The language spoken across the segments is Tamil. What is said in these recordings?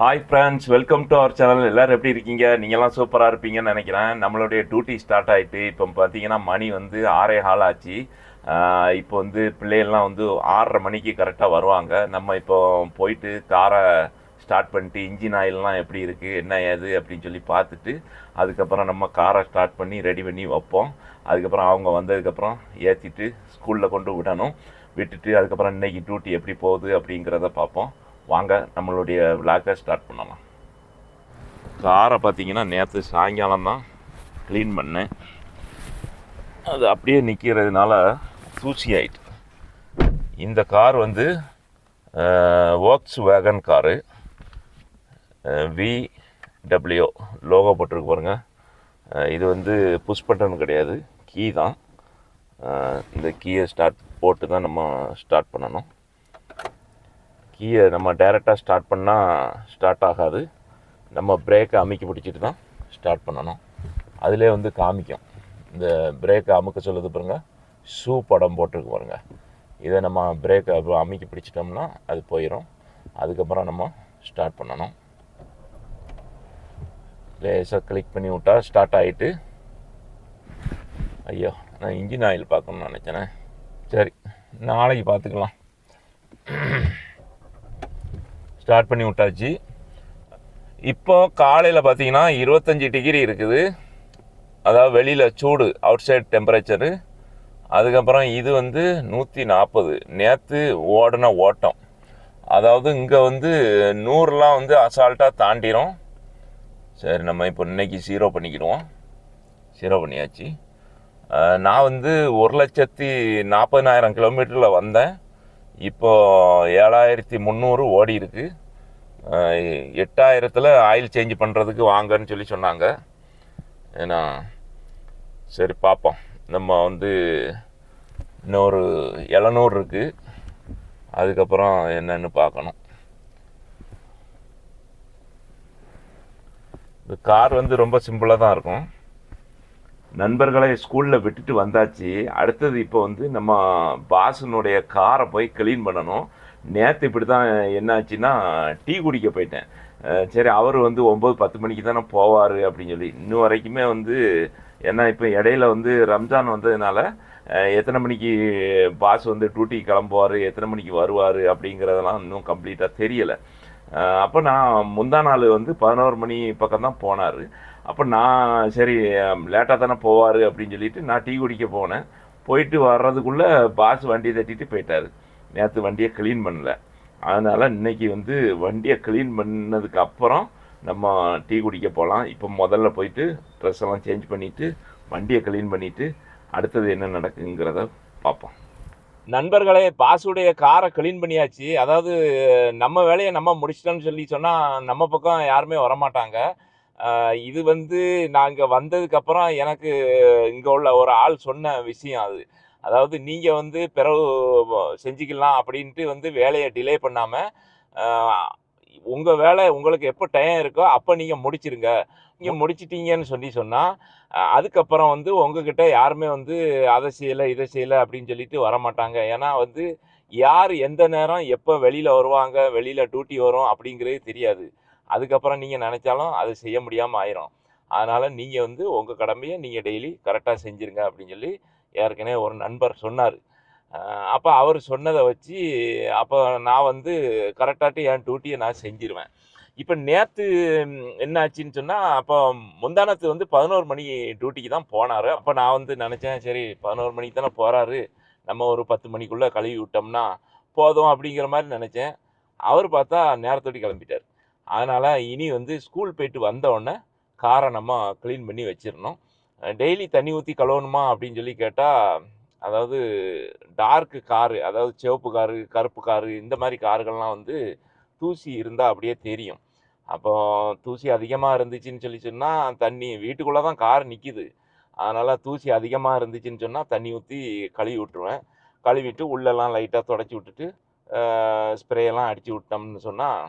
Hi friends welcome to our channel எல்லோரும் எப்படி இருக்கீங்க? நீங்கள்லாம் சூப்பராக இருப்பீங்கன்னு நினைக்கிறேன். நம்மளுடைய டியூட்டி ஸ்டார்ட் ஆகிட்டு இப்போ பார்த்தீங்கன்னா மணி வந்து ஆறே ஹால் ஆச்சு. இப்போ வந்து பிள்ளைகள்லாம் வந்து ஆறரை மணிக்கு கரெக்டாக வருவாங்க. நம்ம இப்போ போயிட்டு காரை ஸ்டார்ட் பண்ணிட்டு இன்ஜின் ஆயிலெலாம் எப்படி இருக்குது என்ன ஏது அப்படின்னு சொல்லி பார்த்துட்டு அதுக்கப்புறம் நம்ம காரை ஸ்டார்ட் பண்ணி ரெடி பண்ணி வைப்போம். அதுக்கப்புறம் அவங்க வந்ததுக்கப்புறம் ஏற்றிட்டு ஸ்கூலில் கொண்டு விடணும். விட்டுட்டு அதுக்கப்புறம் இன்னைக்கு டியூட்டி எப்படி போகுது அப்படிங்கிறத பார்ப்போம். வாங்க நம்மளுடைய விளாக்கை ஸ்டார்ட் பண்ணலாம். காரை பார்த்தீங்கன்னா நேற்று சாயங்காலம் தான் க்ளீன் பண்ணேன். அது அப்படியே நிற்கிறதுனால தூசி ஆயிட்டு. இந்த கார் வந்து Volkswagen car V W logo போட்டிருக்கு பாருங்க. இது வந்து புஷ் பட்டன் கிடையாது. கீ தான். இந்த கீயை ஸ்டார்ட் போட்டு தான் நம்ம ஸ்டார்ட் பண்ணணும். கீயை நம்ம டைரெக்டாக ஸ்டார்ட் பண்ணால் ஸ்டார்ட் ஆகாது. நம்ம பிரேக்கை அமுக்கி பிடிச்சிட்டு தான் ஸ்டார்ட் பண்ணணும். அதிலே வந்து காமிக்கும். இந்த பிரேக்கை அமுக்க சொல்லுது பாருங்க. ஷூ படம் போட்டிருக்கு பாருங்க. இதை நம்ம பிரேக்கை அமுக்கி பிடிச்சிட்டோம்னா அது போயிடும் அதுக்கப்புறம் நம்ம ஸ்டார்ட் பண்ணணும். லேசாக கிளிக் பண்ணி விட்டா ஸ்டார்ட் ஆகிட்டு ஐயோ நான் இன்ஜின் ஆயில் பார்க்கணும்னு நினச்சேனே. சரி நாளைக்கு பார்த்துக்கலாம். ஸ்டார்ட் பண்ணி விட்டாச்சு. இப்போ காலையில் பார்த்தீங்கன்னா இருபத்தஞ்சி டிகிரி இருக்குது. அதாவது வெளியில் சூடு அவுட் சைட் டெம்பரேச்சரு அதுக்கப்புறம் இது வந்து நூற்றி நாற்பது நேற்று ஓடின ஓட்டம். அதாவது இங்கே வந்து நூறுலாம் வந்து அசால்ட்டாக தாண்டிடும் சரி நம்ம இப்போ இன்னைக்கு ஜீரோ பண்ணிக்கிடுவோம். ஜீரோ பண்ணியாச்சு. நான் வந்து ஒரு லட்சத்தி நாற்பதினாயிரம் கிலோமீட்டரில் வந்தேன். இப்போ ஏழாயிரத்தி முந்நூறு ஓடி இருக்கு. எட்டாயிரத்தில் ஆயில் சேஞ்ச் பண்ணுறதுக்கு வாங்கன்னு சொல்லி சொன்னாங்க. ஏன்னா சரி பார்ப்போம் நம்ம வந்து இன்னொரு எழுநூறு இருக்குது அதுக்கப்புறம் என்னன்னு பார்க்கணும். இந்த கார் வந்து ரொம்ப சிம்பிளாக தான் இருக்கும். நண்பர்களை ஸ்கூலில் விட்டுட்டு வந்தாச்சு. அடுத்தது இப்போ வந்து நம்ம பாசனுடைய காரை போய் க்ளீன் பண்ணணும். நேற்று இப்படி தான் என்னாச்சுன்னா டீ குடிக்க போயிட்டேன். சரி அவர் வந்து ஒம்பது பத்து மணிக்கு தானே போவார் அப்படின்னு சொல்லி. இன்னும் வரைக்குமே வந்து ஏன்னா இப்போ இடையில வந்து ரம்ஜான் வந்ததுனால எத்தனை மணிக்கு பாஸ் வந்து டியூட்டி கிளம்புவார் எத்தனை மணிக்கு வருவார் அப்படிங்கிறதெல்லாம் இன்னும் கம்ப்ளீட்டாக தெரியலை. அப்போ நான் முந்தா நாள் வந்து பதினோரு மணி பக்கம் தான் போனார். அப்போ நான் சரி லேட்டாக தானே போவார் அப்படின்னு சொல்லிட்டு நான் டீ குடிக்க போனேன். போயிட்டு வர்றதுக்குள்ளே பாஸ் வண்டியை தட்டிட்டு போயிட்டார். நேற்று வண்டியை க்ளீன் பண்ணல. அதனால் இன்னைக்கு வந்து வண்டியை க்ளீன் பண்ணதுக்கு அப்புறம் நம்ம டீ குடிக்க போகலாம் இப்போ முதல்ல போயிட்டு ட்ரெஸ் எல்லாம் சேஞ்ச் பண்ணிவிட்டு வண்டியை க்ளீன் பண்ணிவிட்டு அடுத்தது என்ன நடக்குங்கிறத பார்ப்போம். நண்பர்களே பாசுடைய காரை க்ளீன் பண்ணியாச்சு. அதாவது நம்ம வேலையை நம்ம முடிச்சிட்டோம்னு சொல்லி சொன்னால் நம்ம பக்கம் யாருமே வரமாட்டாங்க. இது வந்து நாங்கள் வந்ததுக்கப்புறம் எனக்கு இங்கே உள்ள ஒரு ஆள் சொன்ன விஷயம் அது. அதாவது நீங்கள் வந்து பிறகு செஞ்சுக்கலாம் அப்படின்ட்டு வந்து வேலையை டிலே பண்ணாமல் உங்கள் வேலை உங்களுக்கு எப்போ டைம் இருக்கோ அப்போ நீங்கள் முடிச்சிருங்க. நீங்கள் முடிச்சிட்டீங்கன்னு சொல்லி சொன்னால் அதுக்கப்புறம் வந்து உங்ககிட்ட யாருமே வந்து அதை செய்யலை இதை செய்யலை அப்படின்னு சொல்லிட்டு வரமாட்டாங்க. ஏன்னா வந்து யார் எந்த நேரம் எப்போ வெளியில் வருவாங்க வெளியில் டியூட்டி வரும் அப்படிங்கிறது தெரியாது. அதுக்கப்புறம் நீங்கள் நினச்சாலும் அது செய்ய முடியாமல் ஆயிரும். அதனால் நீங்கள் வந்து உங்கள் கடமையை நீங்கள் டெய்லி கரெக்டாக செஞ்சுருங்க அப்படின்னு சொல்லி ஏற்கனவே ஒரு நண்பர் சொன்னார். அப்போ அவர் சொன்னதை வச்சு அப்போ நான் வந்து கரெக்டாகிட்டு என் டியூட்டியை நான் செஞ்சிருவேன். இப்போ நேற்று என்ன ஆச்சுன்னு சொன்னால் அப்போ முந்தானத்து வந்து பதினோரு மணி டியூட்டிக்கு தான் போனார். அப்போ நான் வந்து நினச்சேன் சரி பதினோரு மணிக்கு தானே போகிறாரு நம்ம ஒரு பத்து மணிக்குள்ளே கழுவி விட்டோம்னா போதும் அப்படிங்கிற மாதிரி நினச்சேன். அவர் பார்த்தா நேரத்தோட்டி கிளம்பிட்டார். அதனால் இனி வந்து ஸ்கூல் போயிட்டு வந்த காரை நம்ம க்ளீன் பண்ணி வச்சிடணும். டெய்லி தண்ணி ஊற்றி கழுவணுமா அப்படின்னு சொல்லி கேட்டால் அதாவது டார்க்கு காரு அதாவது சிவப்பு காரு கருப்பு காரு இந்த மாதிரி காருகள்லாம் வந்து தூசி இருந்தால் அப்படியே தெரியும். அப்போ தூசி அதிகமாக இருந்துச்சுன்னு சொல்லி சொன்னால் தண்ணி வீட்டுக்குள்ளே தான் கார் நிற்கிது அதனால் தூசி அதிகமாக இருந்துச்சுன்னு சொன்னால் தண்ணி ஊற்றி கழுவி விட்டுருவேன். கழுவிட்டு உள்ளெல்லாம் லைட்டாக தொடச்சி விட்டுட்டு ஸ்ப்ரேயெல்லாம் அடித்து விட்டோம்னு சொன்னால்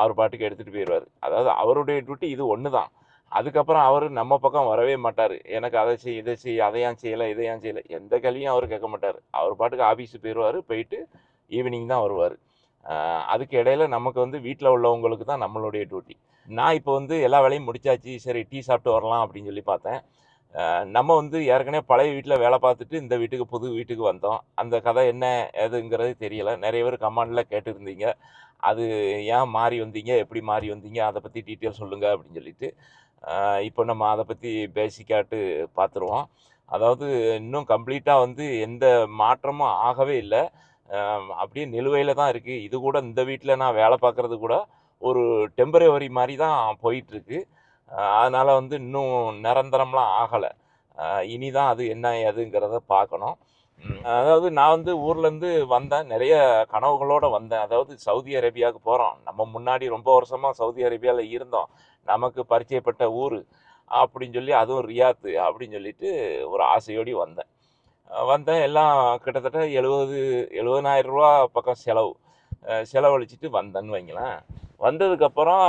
அவர் பாட்டுக்கு எடுத்துகிட்டு போயிடுவார் அதாவது அவருடைய டியூட்டி இது ஒன்று தான் அதுக்கப்புறம் அவர் நம்ம பக்கம் வரவே மாட்டார். எனக்கு அதை செய் இதை செய் அதையான் செய்யலை இதையான் செய்யலை. எந்த கேள்வியும் அவர் கேட்க மாட்டார். அவர் பாட்டுக்கு ஆஃபீஸுக்கு போயிடுவார் போயிட்டு ஈவினிங் தான் வருவார். அதுக்கு இடையில நமக்கு வந்து வீட்டில் உள்ளவங்களுக்கு தான் நம்மளுடைய டியூட்டி நான் இப்போ வந்து எல்லா வேலையும் முடிச்சாச்சு. சரி டீ சாப்பிட்டு வரலாம் அப்படின்னு சொல்லி பார்த்தேன். நம்ம வந்து ஏற்கனவே பழைய வீட்டில் வேலை பார்த்துட்டு இந்த வீட்டுக்கு புது வீட்டுக்கு வந்தோம். அந்த கதை என்ன எதுங்கிறது தெரியலை. நிறைய பேர் கமெண்டில் கேட்டிருந்தீங்க. அது ஏன் மாறி வந்தீங்க? எப்படி மாறி வந்தீங்க? அதை பற்றி டீட்டெயில் சொல்லுங்கள் அப்படின்னு சொல்லிட்டு இப்போ நம்ம அதை பற்றி பேசிக்காட்டு பார்த்துருவோம் அதாவது இன்னும் கம்ப்ளீட்டாக வந்து எந்த மாற்றமும் ஆகவே இல்லை. அப்படியே நிலுவையில் தான் இருக்குது இது கூட இந்த வீட்டில் நான் வேலை பார்க்குறது கூட ஒரு டெம்பரவரி மாதிரி தான் போயிட்டுருக்கு அதனால் வந்து இன்னும் நிரந்தரம்லாம் ஆகலை. இனி தான் அது என்ன ஏதுங்கிறத பார்க்கணும். அதாவது நான் வந்து ஊர்லேருந்து வந்தேன். நிறைய கனவுகளோடு வந்தேன். அதாவது சவுதி அரேபியாவுக்கு போகிறோம் நம்ம முன்னாடி ரொம்ப வருஷமாக சவுதி அரேபியாவில் இருந்தோம். நமக்கு பரிச்சயப்பட்ட ஊர் அப்படின்னு சொல்லி அதுவும் ரியாத்து அப்படின்னு சொல்லிட்டு ஒரு ஆசையோடு வந்தேன். வந்தேன். எல்லாம் கிட்டத்தட்ட எழுபது எழுபதாயிரம் ரூபா பக்கம் செலவு. செலவழிச்சிட்டு வந்தேன்னு வைங்களேன். வந்ததுக்கப்புறம்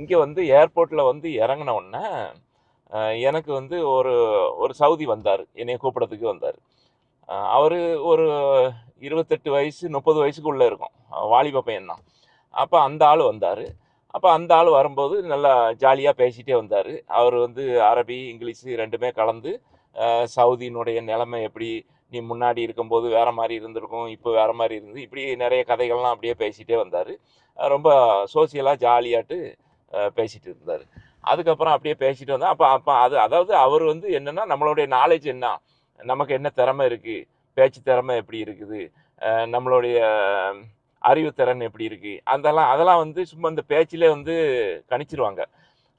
இங்கே வந்து ஏர்போர்ட்டில் வந்து இறங்கின உடனே எனக்கு வந்து ஒரு ஒரு சவுதி வந்தார். என்னை கூப்பிடத்துக்கு வந்தார். அவர் ஒரு இருபத்தெட்டு வயசு முப்பது வயசுக்குள்ளே இருக்கும். வாலிப வாலிப பையன்தான். அப்போ அந்த ஆள் வந்தார். அப்போ அந்த ஆள் வரும்போது நல்லா ஜாலியாக பேசிகிட்டே வந்தார். அவர் வந்து அரபி இங்கிலீஷு ரெண்டுமே கலந்து சவுதியினுடைய நிலைமை எப்படி? நீ முன்னாடி இருக்கும்போது வேறு மாதிரி இருந்திருக்கும் இப்போ வேறு மாதிரி இருந்து இப்படி நிறைய கதைகள்லாம் அப்படியே பேசிகிட்டே வந்தார். ரொம்ப சோசியலாக ஜாலியாட்டு பேசிகிட்டு இருந்தார். அதுக்கப்புறம் அப்படியே பேசிட்டு வந்தால் அப்போ அப்போ அது அதாவது அவர் வந்து என்னென்னா நம்மளுடைய நாலேஜ் என்ன? நமக்கு என்ன திறமை இருக்குது பேச்சு திறமை எப்படி இருக்குது? நம்மளுடைய அறிவுத்திறன் எப்படி இருக்குது அதெல்லாம் அதெல்லாம் வந்து சும்மா இந்த பேச்சிலே வந்து கணிச்சிருவாங்க.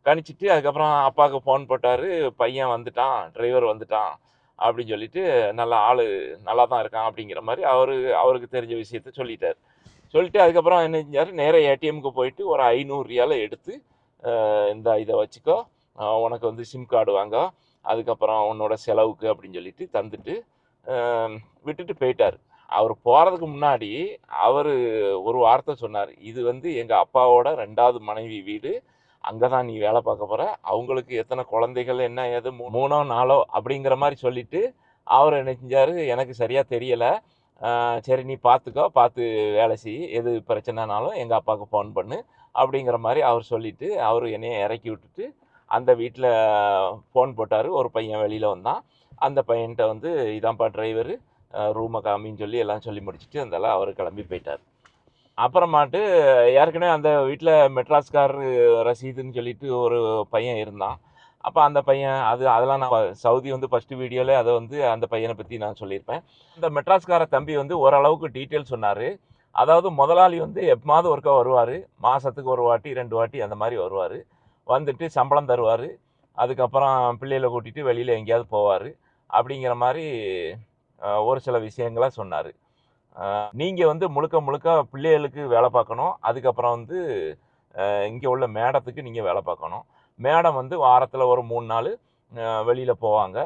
கணிச்சிட்டு அதுக்கப்புறம் அப்பாவுக்கு ஃபோன் போட்டார் பையன் வந்துட்டான் டிரைவர் வந்துட்டான் அப்படின்னு சொல்லிட்டு நல்ல ஆள் நல்லா தான் இருக்கான் அப்படிங்கிற மாதிரி அவர் அவருக்கு தெரிஞ்ச விஷயத்த சொல்லிட்டார். சொல்லிட்டு அதுக்கப்புறம் என்ன செஞ்சார்? நேராக ஏடிஎம்க்கு போயிட்டு ஒரு ஐநூறு ரியாலை எடுத்து இந்த இதை வச்சுக்கோ உனக்கு வந்து சிம் கார்டு வாங்க அதுக்கப்புறம் உன்னோட செலவுக்கு அப்படின்னு சொல்லிட்டு தந்துட்டு விட்டுட்டு போயிட்டார். அவர் போகிறதுக்கு முன்னாடி அவர் ஒரு வார்த்தை சொன்னார். இது வந்து எங்கள் அப்பாவோட ரெண்டாவது மனைவி வீடு. அங்கே தான் நீ வேலை பார்க்க போகிற அவங்களுக்கு எத்தனை குழந்தைகள் என்ன ஏது மூணோ நாலோ அப்படிங்கிற மாதிரி சொல்லிவிட்டு அவர் என்ன செஞ்சார்? எனக்கு சரியாக தெரியலை. சரி நீ பார்த்துக்கோ பார்த்து வேலை செய். எது பிரச்சனைனாலும் எங்கள் அப்பாவுக்கு ஃபோன் பண்ணு அப்படிங்கிற மாதிரி அவர் சொல்லிவிட்டு அவர் என்னைய இறக்கி விட்டுட்டு அந்த வீட்டில் ஃபோன் போட்டார். ஒரு பையன் வெளியில் வந்தான். அந்த பையன்கிட்ட வந்து இதான்ப்பா டிரைவர் ரூமை காமின்னு சொல்லி எல்லாம் சொல்லி முடிச்சுட்டு அதெல்லாம் அவர் கிளம்பி போயிட்டார். அப்புறமாட்டு ஏற்கனவே அந்த வீட்டில் மெட்ராஸ்கார் ரசீதுன்னு சொல்லிட்டு ஒரு பையன் இருந்தான். அப்போ அந்த பையன் அது அதெல்லாம் நான் சவுதி வந்து ஃபஸ்ட்டு வீடியோவில் அதை வந்து அந்த பையனை பற்றி நான் சொல்லியிருப்பேன். இந்த மெட்ராஸ்கார தம்பி வந்து ஓரளவுக்கு டீட்டெயில் சொன்னார். அதாவது முதலாளி வந்து எப்பமாவது ஒருக்கா வருவார். மாதத்துக்கு ஒரு வாட்டி ரெண்டு வாட்டி அந்த மாதிரி வருவார். வந்துட்டு சம்பளம் தருவார். அதுக்கப்புறம் பிள்ளைகளை கூட்டிகிட்டு வெளியில் எங்கேயாவது போவார். அப்படிங்கிற மாதிரி ஒரு சில விஷயங்களை சொன்னார். நீங்கள் வந்து முழுக்க முழுக்க பிள்ளைகளுக்கு வேலை பார்க்கணும். அதுக்கப்புறம் வந்து இங்கே உள்ள மேடத்துக்கு நீங்கள் வேலை பார்க்கணும். மேடம் வந்து வாரத்தில் ஒரு மூணு நாள் வெளியில் போவாங்க.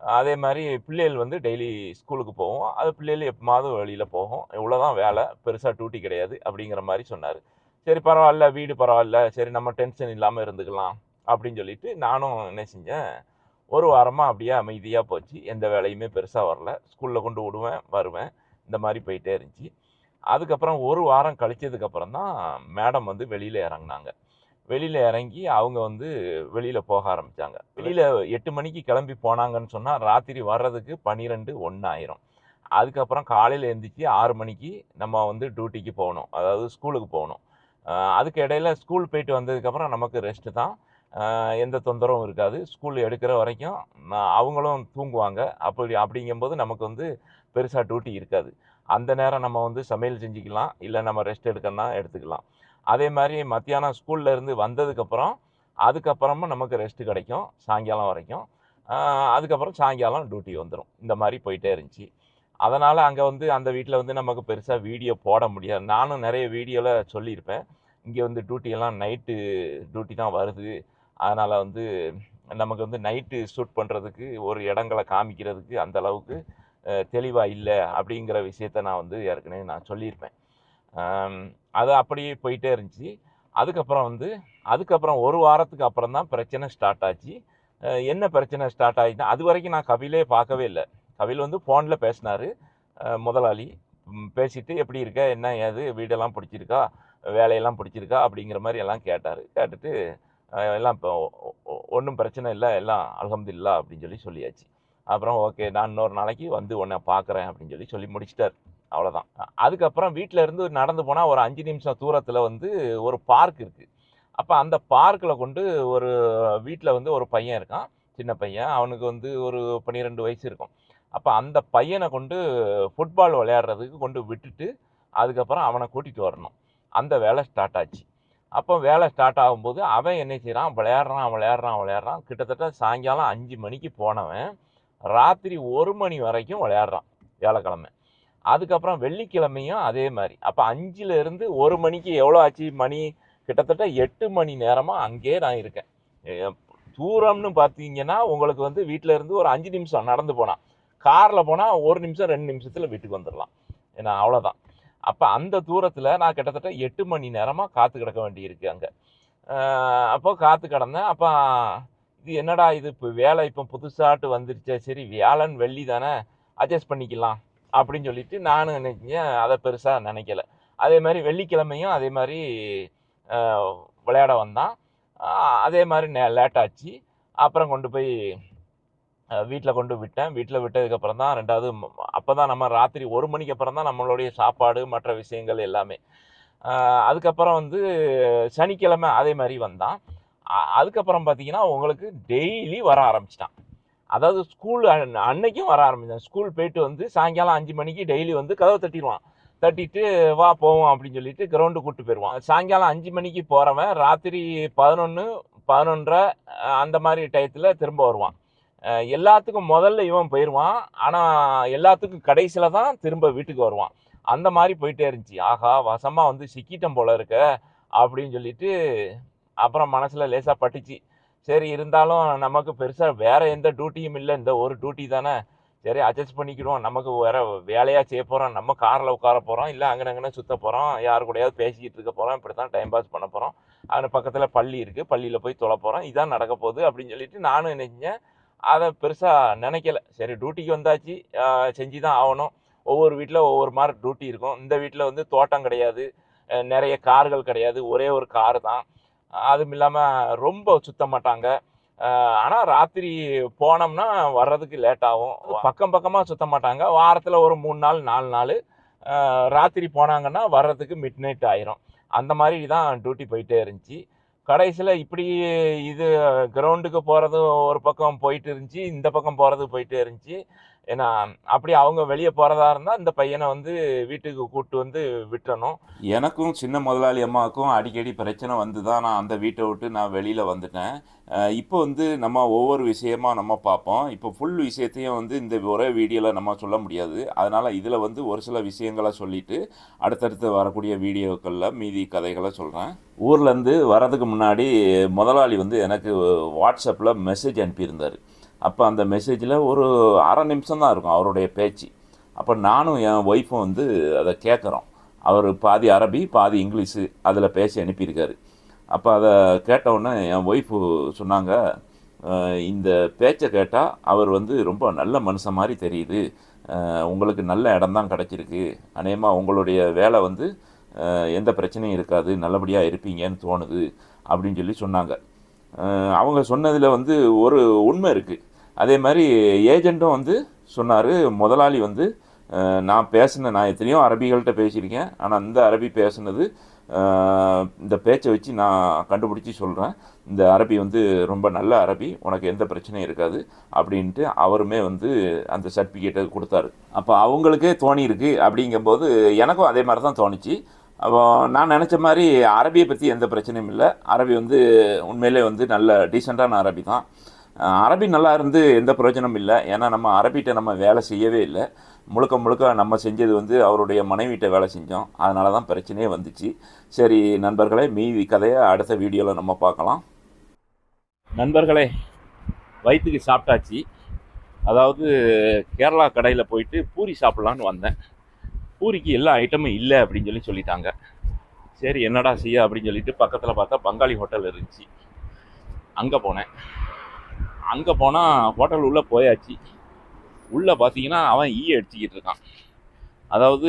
அதே மாதிரி பிள்ளைகள் வந்து டெய்லி ஸ்கூலுக்கு போவோம். அது பிள்ளைகள் எப்போமாவது வெளியில் போகும். இவ்வளோதான் வேலை. பெருசாக டியூட்டி கிடையாது அப்படிங்கிற மாதிரி சொன்னார். சரி பரவாயில்ல. வீடு பரவாயில்ல. சரி நம்ம டென்ஷன் இல்லாமல் இருந்துக்கலாம் அப்படின்னு சொல்லிட்டு நானும் என்ன செஞ்சேன். ஒரு வாரமாக அப்படியே அமைதியாக போச்சு. எந்த வேலையுமே பெருசாக வரல. ஸ்கூலில் கொண்டு விடுவேன் வருவேன். இந்த மாதிரி போயிட்டே இருந்துச்சு. அதுக்கப்புறம் ஒரு வாரம் கழித்ததுக்கப்புறம் தான் மேடம் வந்து வெளியில் இறங்குனாங்க. வெளியில் இறங்கி அவங்க வந்து வெளியில் போக ஆரம்பித்தாங்க வெளியில் எட்டு மணிக்கு கிளம்பி போனாங்கன்னு சொன்னால் ராத்திரி வர்றதுக்கு பன்னிரெண்டு ஒன்று ஆயிரும். அதுக்கப்புறம் காலையில் எழுந்திரிச்சு ஆறு மணிக்கு நம்ம வந்து டியூட்டிக்கு போகணும். அதாவது ஸ்கூலுக்கு போகணும். அதுக்கு இடையில ஸ்கூல் போயிட்டு வந்ததுக்கப்புறம் நமக்கு ரெஸ்ட்டு தான். எந்த தொந்தரவும் இருக்காது. ஸ்கூல் எடுக்கிற வரைக்கும் நான் அவங்களும் தூங்குவாங்க. அப்படி அப்படிங்கும்போது நமக்கு வந்து பெருசாக டியூட்டி இருக்காது. அந்த நேரம் நம்ம வந்து சமையல் செஞ்சுக்கலாம். இல்லை நம்ம ரெஸ்ட் எடுக்கணும்னா எடுத்துக்கலாம். அதே மாதிரி மத்தியானம் ஸ்கூல்ல இருந்து வந்ததுக்கப்புறம் அதுக்கப்புறமும் நமக்கு ரெஸ்ட்டு கிடைக்கும் சாயங்காலம் வரைக்கும். அதுக்கப்புறம் சாயங்காலம் டியூட்டி வந்துடும் இந்த மாதிரி போயிட்டே இருந்துச்சு. அதனால் அங்கே வந்து அந்த வீட்டில் வந்து நமக்கு பெருசாக வீடியோ போட முடியாது. நானும் நிறைய வீடியோவில் சொல்லியிருப்பேன். இங்கே வந்து டியூட்டியெல்லாம் நைட்டு டியூட்டி தான் வருது. அதனால் வந்து நமக்கு வந்து நைட்டு ஷூட் பண்ணுறதுக்கு ஒரு இடங்களை காமிக்கிறதுக்கு அந்த அளவுக்கு தெளிவாக இல்லை அப்படிங்கிற விஷயத்த நான் வந்து ஏற்கனவே நான் சொல்லியிருப்பேன். அது அப்படியே போயிட்டே இருந்துச்சு. அதுக்கப்புறம் வந்து அதுக்கப்புறம் ஒரு வாரத்துக்கு அப்புறம் தான் பிரச்சனை ஸ்டார்ட் ஆச்சு. என்ன பிரச்சனை ஸ்டார்ட் ஆகிட்டுனா அது வரைக்கும் நான் கபிலே பார்க்கவே இல்லை. கபில் வந்து ஃபோனில் பேசினார். முதலாளி பேசிட்டு எப்படி இருக்க? என்ன ஏது? வீடெல்லாம் பிடிச்சிருக்கா? வேலையெல்லாம் பிடிச்சிருக்கா? அப்படிங்கிற மாதிரி எல்லாம் கேட்டார். கேட்டுட்டு எல்லாம் இப்போ ஒன்றும் பிரச்சனை இல்லை. எல்லாம் அல்ஹம்துலில்லா அப்படின்னு சொல்லி சொல்லியாச்சு. அப்புறம் ஓகே நான் இன்னொரு நாளைக்கு வந்து உன்னை பார்க்குறேன் அப்படின்னு சொல்லி சொல்லி முடிச்சிட்டார். அவ்வளோதான் அதுக்கப்புறம் வீட்டில் இருந்து நடந்து போனால் ஒரு அஞ்சு நிமிஷம் தூரத்தில் வந்து ஒரு பார்க் இருக்குது அப்போ அந்த பார்க்கில் கொண்டு ஒரு வீட்டில் வந்து ஒரு பையன் இருக்கான். சின்ன பையன். அவனுக்கு வந்து ஒரு பன்னிரெண்டு வயசு இருக்கும். அப்போ அந்த பையனை கொண்டு ஃபுட்பால் விளையாடுறதுக்கு கொண்டு விட்டுட்டு அதுக்கப்புறம் அவனை கூட்டிகிட்டு வரணும். அந்த வேலை ஸ்டார்ட் ஆச்சு. அப்போ வேலை ஸ்டார்ட் ஆகும்போது அவன் என்ன செய்கிறான் விளையாடுறான் விளையாடுறான் விளையாடுறான். கிட்டத்தட்ட சாயங்காலம் அஞ்சு மணிக்கு போனவன். ராத்திரி ஒரு மணி வரைக்கும் விளையாடுறான். வியாழக்கிழமை. அதுக்கப்புறம் வெள்ளிக்கிழமையும் அதே மாதிரி. அப்போ அஞ்சுலேருந்து ஒரு மணிக்கு எவ்வளோ ஆச்சு? மணி கிட்டத்தட்ட எட்டு மணி நேரமாக அங்கேயே நான் இருக்கேன். தூரம்னு பார்த்தீங்கன்னா உங்களுக்கு வந்து வீட்டில் இருந்து ஒரு அஞ்சு நிமிஷம் நடந்து போனால் காரில் போனால் ஒரு நிமிஷம் ரெண்டு நிமிஷத்தில் வீட்டுக்கு வந்துடலாம் ஏன்னா அவ்வளோதான் அப்போ அந்த தூரத்தில் நான் கிட்டத்தட்ட எட்டு மணி நேரமாக காற்று கிடக்க வேண்டியிருக்கு அங்கே. அப்போ காற்று கிடந்தேன். அப்போ இது என்னடா இது? இப்போ வேலை இப்போ புதுசாட்டு வந்துருச்சே. சரி வியாழன் வெள்ளி தானே. அட்ஜஸ்ட் பண்ணிக்கலாம். அப்படின்னு சொல்லிட்டு நானும் நினைக்கிங்க அதை பெருசாக நினைக்கல. அதே மாதிரி வெள்ளிக்கிழமையும் அதே மாதிரி விளையாட வந்தான். அதே மாதிரி நே லேட் ஆச்சு. அப்புறம் கொண்டு போய் வீட்டில் கொண்டு விட்டேன். வீட்டில் விட்டதுக்கப்புறம் தான் ரெண்டாவது அப்போ தான் நம்ம ராத்திரி ஒரு மணிக்கு அப்புறம் தான் நம்மளுடைய சாப்பாடு மற்ற விஷயங்கள் எல்லாமே. அதுக்கப்புறம் வந்து சனிக்கிழமை அதே மாதிரி வந்தான். அதுக்கப்புறம் பார்த்தீங்கன்னா உங்களுக்கு டெய்லி வர ஆரம்பிச்சிட்டான். அதாவது ஸ்கூல் அன்னைக்கும் வர ஆரம்பித்தான் ஸ்கூல் போயிட்டு வந்து சாயங்காலம் அஞ்சு மணிக்கு டெய்லி வந்து கதவை தட்டிடுவான் தட்டிட்டு வா போவோம் அப்படின்னு சொல்லிட்டு கிரவுண்டு கூப்பிட்டு போயிடுவான் சாயங்காலம் அஞ்சு மணிக்கு போகிறவன் ராத்திரி பதினொன்று பதினொன்றரை அந்த மாதிரி டயத்தில் திரும்ப வருவான். எல்லாத்துக்கும் முதல்ல இவன் போயிடுவான் ஆனால் எல்லாத்துக்கும் கடைசியில் தான் திரும்ப வீட்டுக்கு வருவான். அந்த மாதிரி போயிட்டே இருந்துச்சு. ஆஹா வசமாக வந்து சிக்கிட்டம் போல இருக்க அப்படின்னு சொல்லிட்டு அப்புறம் மனசில் லேசாக பட்டுச்சு. சரி இருந்தாலும் நமக்கு பெருசாக வேறு எந்த டியூட்டியும் இல்லை. இந்த ஒரு டியூட்டி தானே. சரி அட்ஜஸ்ட் பண்ணிக்கிடுவோம். நமக்கு வேற வேலையாக செய்ய போகிறோம் நம்ம காரில் உட்கார போகிறோம் இல்லை அங்கே அங்கே சுற்ற போகிறோம் யாரு கூடயாவது பேசிக்கிட்டு இருக்க போகிறோம் இப்படி தான் டைம் பாஸ் பண்ண போகிறோம் அங்கே பக்கத்தில் பள்ளி இருக்குது பள்ளியில் போய் தொலை போகிறோம் இதான் நடக்க போகுது அப்படின்னு சொல்லிட்டு நானும் நினைச்சேன் அதை பெருசாக நினைக்கல. சரி டியூட்டிக்கு வந்தாச்சு. செஞ்சு தான் ஆகணும். ஒவ்வொரு வீட்டில் ஒவ்வொரு மாதிரி டியூட்டி இருக்கும். இந்த வீட்டில் வந்து தோட்டம் கிடையாது. நிறைய கார்கள் கிடையாது. ஒரே ஒரு கார் தான். அதுவும் இல்லாமல் ரொம்ப சுத்த மாட்டாங்க. ஆனால் ராத்திரி போனோம்னா வர்றதுக்கு லேட் ஆகும். பக்கம் பக்கமாக சுத்த மாட்டாங்க. வாரத்தில் ஒரு மூணு நாள் நாலு நாள் ராத்திரி போனாங்கன்னா வர்றதுக்கு மிட் நைட் ஆயிரும். அந்த மாதிரி தான் டியூட்டி போயிட்டே இருந்துச்சு. கடைசியில் இப்படி இது கிரவுண்டுக்கு போகிறது ஒரு பக்கம் போயிட்டு இருந்துச்சு இந்த பக்கம் போகிறது போயிட்டே இருந்துச்சு. ஏன்னா அப்படி அவங்க வெளியே போகிறதா இருந்தால் இந்த பையனை வந்து வீட்டுக்கு கூப்பிட்டு வந்து விட்டுறணும். எனக்கும் சின்ன முதலாளி அம்மாவுக்கும் அடிக்கடி பிரச்சனை வந்து தான் நான் அந்த வீட்டை விட்டு நான் வெளியில் வந்துட்டேன். இப்போ வந்து நம்ம ஒவ்வொரு விஷயமா நம்ம பார்ப்போம். இப்போ ஃபுல் விஷயத்தையும் வந்து இந்த ஒரே வீடியோவில் நம்ம சொல்ல முடியாது. அதனால் இதில் வந்து ஒரு சில விஷயங்களை சொல்லிட்டு அடுத்தடுத்து வரக்கூடிய வீடியோக்களில் மீதி கதைகளை சொல்கிறேன் ஊர்லேருந்து வரதுக்கு முன்னாடி முதலாளி வந்து எனக்கு வாட்ஸ்அப்பில் மெசேஜ் அனுப்பியிருந்தார். அப்போ அந்த மெசேஜில் ஒரு அரை நிமிஷம் தான் இருக்கும் அவருடைய பேச்சு. அப்போ நானும் என் ஒய்ஃபும் வந்து அதை கேட்குறோம். அவர் பாதி அரபி பாதி இங்கிலீஷு அதில் பேசி அனுப்பியிருக்காரு. அப்போ அதை கேட்டவுடனே என் ஒய்ஃபு சொன்னாங்க இந்த பேச்சை கேட்டால் அவர் வந்து ரொம்ப நல்ல மனுஷன் மாதிரி தெரியுது. உங்களுக்கு நல்ல இடம் தான் கிடச்சிருக்கு. அநேகமாக உங்களுடைய வேலை வந்து எந்த பிரச்சனையும் இருக்காது. நல்லபடியாக இருப்பீங்கன்னு தோணுது. அப்படின்னு சொல்லி சொன்னாங்க. அவங்க சொன்னதில் வந்து ஒரு உண்மை இருக்குது அதே மாதிரி ஏஜெண்ட்டும் வந்து சொன்னார் முதலாளி வந்து நான் பேசின நான் எத்தனையோ அரபிகள்கிட்ட பேசியிருக்கேன். ஆனால் இந்த அரபி பேசுனது இந்த பேச்சை வச்சு நான் கண்டுபிடிச்சி சொல்கிறேன் இந்த அரபி வந்து ரொம்ப நல்ல அரபி உனக்கு எந்த பிரச்சனையும் இருக்காது அப்படின்ட்டு அவருமே வந்து அந்த சர்டிஃபிகேட்டை கொடுத்தாரு. அப்போ அவங்களுக்கே தோணியிருக்கு அப்படிங்கும்போது எனக்கும் அதே மாதிரி தான் தோணுச்சு. அப்போ நான் நினச்ச மாதிரி அரபியை பற்றி எந்த பிரச்சனையும் இல்லை. அரபி வந்து உண்மையிலே வந்து நல்ல டீசெண்டான அரபி தான். அரபி நல்லா இருந்து எந்த பிரயோஜனமும் இல்லை. ஏன்னா நம்ம அரபிகிட்ட நம்ம வேலை செய்யவே இல்லை. முழுக்க முழுக்க நம்ம செஞ்சது வந்து அவருடைய மனைவிட்ட வேலை செஞ்சோம். அதனால தான் பிரச்சனையே வந்துச்சு. சரி நண்பர்களே மீதி கதையை அடுத்த வீடியோவில் நம்ம பார்க்கலாம். நண்பர்களே வயிற்றுக்கு சாப்பிட்டாச்சு. அதாவது கேரளா கடையில் போயிட்டு பூரி சாப்பிட்லான்னு வந்தேன். பூரிக்கு எல்லா ஐட்டமும் இல்லை அப்படின்னு சொல்லி சொல்லிட்டாங்க. சரி என்னடா செய்ய அப்படின்னு சொல்லிட்டு பக்கத்தில் பார்த்தா பங்காளி ஹோட்டல் இருந்துச்சு. அங்கே போனேன். அங்கே போனால் ஹோட்டல் உள்ளே போயாச்சு. உள்ளே பார்த்தீங்கன்னா அவன் ஈ அடிச்சுக்கிட்டு இருக்கான். அதாவது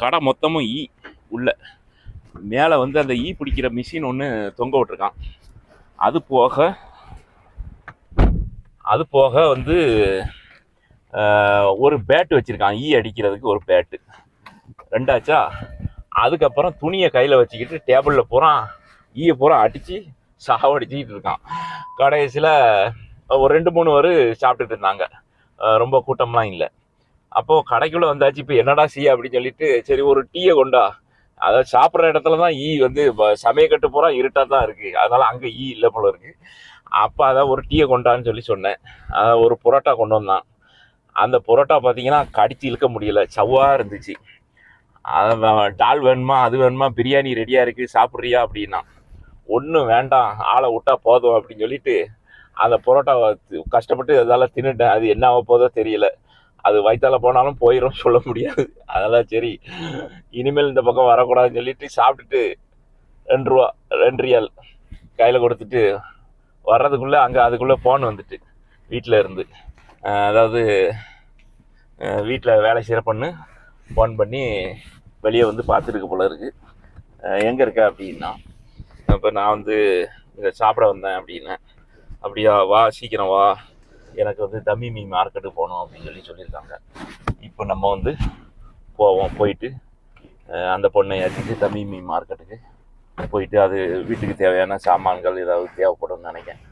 கடை மொத்தமும் ஈ உள்ள. மேலே வந்து அந்த ஈ பிடிக்கிற மிஷின் ஒன்று தொங்க விட்டுருக்கான். அது போக அது போக வந்து ஒரு பேட்டு வச்சுருக்கான். ஈ அடிக்கிறதுக்கு ஒரு பேட்டு ரெண்டாச்சா? அதுக்கப்புறம் துணியை கையில் வச்சுக்கிட்டு டேபிளில் பூரா ஈயை பூரா அடித்து சாவடிச்சிக்கிட்டு இருக்கான். கடைசியில் ஒரு ரெண்டு மூணு பேர் சாப்பிட்டுட்டு இருந்தாங்க. ரொம்ப கூட்டம்லாம் இல்லை. அப்போது கடைக்குள்ளே வந்தாச்சு இப்போ என்னடா செய்ய அப்படின்னு சொல்லிட்டு சரி ஒரு டீயை கொண்டா. அதாவது சாப்பிட்ற இடத்துல தான் ஈ வந்து வ- சமயக்கட்டு பூரா இருட்டாக தான் இருக்குது அதனால் அங்கே ஈ இல்லை போல இருக்குது அப்போ அதான் ஒரு டீயை கொண்டான்னு சொல்லி சொன்னேன். அதான் ஒரு புரோட்டா கொண்டு வந்தான். அந்த புரோட்டா பார்த்தீங்கன்னா கடிச்சு இழுக்க முடியல. சவ்வாக இருந்துச்சு. அதை டால் வேணுமா அது வேணுமா பிரியாணி ரெடியாக இருக்குது சாப்பிட்றியா அப்படின்னா ஒன்றும் வேண்டாம். ஆளை விட்டா போதும் அப்படின்னு சொல்லிட்டு அந்த புரோட்டாவை கஷ்டப்பட்டு அதெல்லாம் தின்னுட்டேன். அது என்ன ஆக போதோ தெரியல. அது வயிற்றால போனாலும் போயிடும் சொல்ல முடியாது. அதெல்லாம் சரி இனிமேல் இந்த பக்கம் வரக்கூடாதுன்னு சொல்லிட்டு சாப்பிட்டுட்டு ரெண்டு ரூபா ரெண்டு ரியால் கையில் கொடுத்துட்டு வர்றதுக்குள்ளே அங்கே அதுக்குள்ளே ஃபோன் வந்துட்டு வீட்டில் இருந்து. அதாவது வீட்டில் வேலை சிறப்புன்னு ஃபோன் பண்ணி வெளியே வந்து பார்த்துருக்கு போல இருக்குது எங்கே இருக்க அப்படின்னா அப்போ நான் வந்து இங்கே சாப்பிட வந்தேன் அப்படின்னேன். அப்படியா? வா சீக்கிரம் வா. எனக்கு வந்து தம்மி மீன் மார்க்கெட்டுக்கு போகணும் அப்படின்னு சொல்லி சொல்லியிருக்காங்க. இப்போ நம்ம வந்து போவோம் போயிட்டு அந்த பொண்ணை ஏற்றிட்டு மீன் மார்க்கெட்டுக்கு போயிட்டு அது வீட்டுக்கு தேவையான சாமான்கள் ஏதாவது தேவைப்படும்னு நினைக்கிறேன்.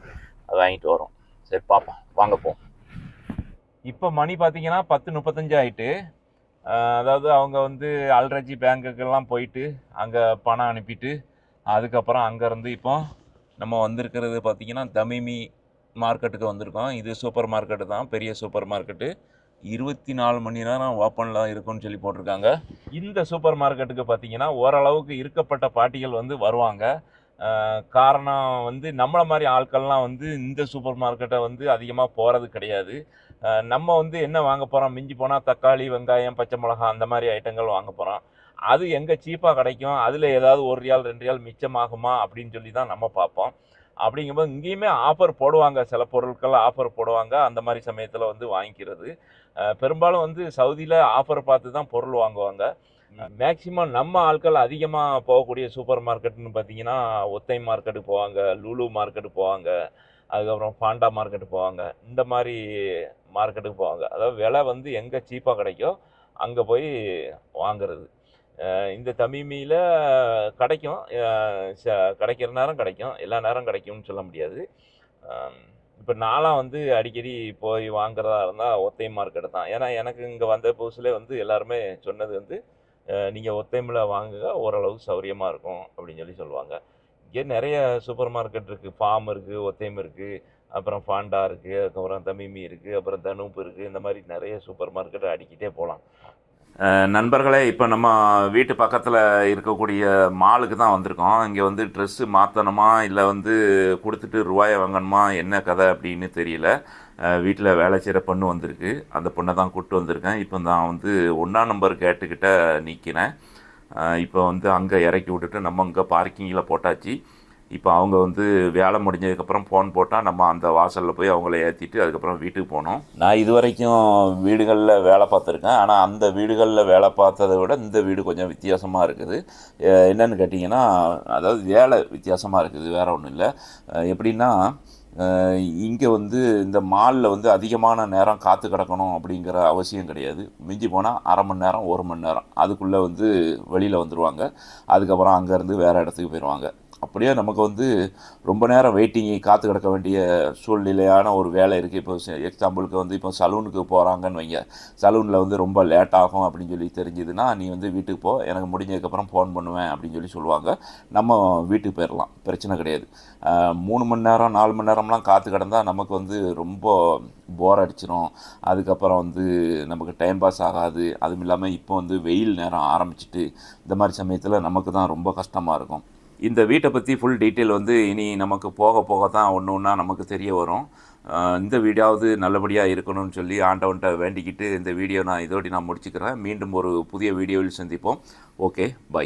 அது வாங்கிட்டு வரோம். சரி பார்ப்போம். வாங்க போவோம். இப்போ மணி பார்த்தீங்கன்னா பத்து முப்பத்தஞ்சு ஆகிட்டு அதாவது அவங்க வந்து அல்ரஜி பேங்குக்கெல்லாம் போயிட்டு அங்கே பணம் அனுப்பிட்டு அதுக்கப்புறம் அங்கேருந்து இப்போ நம்ம வந்திருக்கிறது பார்த்தீங்கன்னா தமிமி மார்க்கெட்டுக்கு வந்திருக்கோம். இது சூப்பர் மார்க்கெட்டு தான். பெரிய சூப்பர் மார்க்கெட்டு. இருபத்தி நாலு மணி நேரம் ஓப்பனில் இருக்கும்னு சொல்லி போட்டிருக்காங்க. இந்த சூப்பர் மார்க்கெட்டுக்கு பார்த்தீங்கன்னா ஓரளவுக்கு இருக்கப்பட்ட பாட்டிகள் வந்து வருவாங்க. காரணம் வந்து நம்மளை மாதிரி ஆட்கள்லாம் வந்து இந்த சூப்பர் மார்க்கெட்டை வந்து அதிகமாக போகிறது கிடையாது. நம்ம வந்து என்ன வாங்க போகிறோம் மிஞ்சி போனால் தக்காளி வெங்காயம் பச்சை மிளகாய் அந்த மாதிரி ஐட்டங்கள் வாங்க போகிறோம் அது எங்கே சீப்பாக கிடைக்கும்? அதில் ஏதாவது ஒரு ரியால் ரெண்டு ரியால் மிச்சமாகுமா? அப்படின்னு சொல்லி தான் நம்ம பார்ப்போம். அப்படிங்கும்போது இங்கேயுமே ஆஃபர் போடுவாங்க. சில பொருட்கள் ஆஃபர் போடுவாங்க. அந்த மாதிரி சமயத்தில் வந்து வாங்கிக்கிறது. பெரும்பாலும் வந்து சவுதியில் ஆஃபர் பார்த்து தான் பொருள் வாங்குவாங்க. மேக்சிமம் நம்ம ஆட்கள் அதிகமாக போகக்கூடிய சூப்பர் மார்க்கெட்னு பார்த்தீங்கன்னா ஒத்தை மார்க்கெட்டுக்கு போவாங்க லூலு மார்க்கெட்டுக்கு போவாங்க அதுக்கப்புறம் பாண்டா மார்க்கெட்டு போவாங்க. இந்த மாதிரி மார்க்கெட்டுக்கு போவாங்க. அதாவது விலை வந்து எங்கே சீப்பாக கிடைக்கோ அங்கே போய் வாங்குறது. இந்த தமிமியில் கிடைக்கும். ச- கிடைக்கிற நேரம் கிடைக்கும். எல்லா நேரம் கிடைக்கும்னு சொல்ல முடியாது. இப்போ நான்லாம் வந்து அடிக்கடி போய் வாங்குறதா இருந்தால் ஒத்தை மார்க்கெட்டு தான் ஏன்னா எனக்கு இங்கே வந்த புதுசுலேயே வந்து எல்லாருமே சொன்னது வந்து நீங்கள் ஒத்தைமில் வாங்குங்க ஓரளவு சௌரியமாக இருக்கும் அப்படின்னு சொல்லி சொல்லுவாங்க. இங்கே நிறைய சூப்பர் மார்க்கெட் இருக்குது ஃபார்ம் இருக்குது ஒத்தைம் இருக்குது அப்புறம் ஃபாண்டா இருக்குது அதுக்கப்புறம் தமிமி இருக்குது அப்புறம் தனூப் இருக்குது இந்த மாதிரி நிறைய சூப்பர் மார்க்கெட் அடிக்கிட்டே போகலாம். நண்பர்களே இப்போ நம்ம வீட்டு பக்கத்தில் இருக்கக்கூடிய மாலுக்கு தான் வந்திருக்கோம். இங்கே வந்து ட்ரெஸ்ஸு மாற்றணுமா இல்லை வந்து கொடுத்துட்டு ரூபாயை வாங்கணுமா? என்ன கதை அப்படின்னு தெரியல. வீட்டில் வேலை செய்கிற பொண்ணு வந்திருக்கு. அந்த பொண்ணை தான் கூப்பிட்டு வந்திருக்கேன். இப்போ நான் வந்து ஒன்றா நம்பர் கேட்டுக்கிட்ட நிற்கிறேன் இப்போ வந்து அங்கே இறக்கி விட்டுட்டு நம்ம இங்கே பார்க்கிங்கில் போட்டாச்சு. இப்போ அவங்க வந்து வேலை முடிஞ்சதுக்கப்புறம் ஃபோன் போட்டால் நம்ம அந்த வாசலில் போய் அவங்கள ஏற்றிட்டு அதுக்கப்புறம் வீட்டுக்கு போனோம் நான் இது வரைக்கும் வீடுகளில் வேலை பார்த்துருக்கேன். ஆனால் அந்த வீடுகளில் வேலை பார்த்ததை விட இந்த வீடு கொஞ்சம் வித்தியாசமாக இருக்குது. என்னென்னு கேட்டிங்கன்னா அதாவது வேலை வித்தியாசமாக இருக்குது வேறு ஒன்றும் இல்லை. எப்படின்னா இங்கே வந்து இந்த மாலில் வந்து அதிகமான நேரம் காற்று கிடக்கணும் அப்படிங்கிற அவசியம் கிடையாது. மிஞ்சி போனால் அரை மணி நேரம் ஒரு மணி நேரம். அதுக்குள்ளே வந்து வெளியில் வந்துடுவாங்க அதுக்கப்புறம் அங்கேருந்து வேறு இடத்துக்கு போயிடுவாங்க அப்படியே நமக்கு வந்து ரொம்ப நேரம் வெயிட்டிங்கை காத்து கிடக்க வேண்டிய சூழ்நிலையான ஒரு வேலை இருக்குது இப்போ எக்ஸாம்பிளுக்கு வந்து இப்போ சலூனுக்கு போகிறாங்கன்னு வைங்க. சலூனில் வந்து ரொம்ப லேட் ஆகும் அப்படின்னு சொல்லி தெரிஞ்சதுன்னா நீ வந்து வீட்டுக்கு போ. எனக்கு முடிஞ்சதுக்கப்புறம் ஃபோன் பண்ணுவேன் அப்படின்னு சொல்லி சொல்லுவாங்க. நம்ம வீட்டுக்கு போயிடலாம் பிரச்சனை கிடையாது. மூணு மணி நேரம் நாலு மணி நேரம்லாம் காத்து கிடந்தால் நமக்கு வந்து ரொம்ப போர் அடிச்சிடும் அதுக்கப்புறம் வந்து நமக்கு டைம் பாஸ் ஆகாது. அதுவும் இல்லாமல் இப்போ வந்து வெயில் நேரம் ஆரம்பிச்சிட்டு இந்த மாதிரி சமயத்தில் நமக்கு தான் ரொம்ப கஷ்டமாக இருக்கும். இந்த வீட்டை பற்றி ஃபுல் டீட்டெயில் வந்து இனி நமக்கு போக போக தான் ஒன்று ஒன்றா நமக்கு தெரிய வரும். இந்த வீடியாவது நல்லபடியாக இருக்கணும்னு சொல்லி ஆண்டவன்கிட்ட வேண்டிக்கிட்டு இந்த வீடியோ நான் இதோடி நான் முடிச்சுக்கிறேன். மீண்டும் ஒரு புதிய வீடியோவில் சந்திப்போம். Okay bye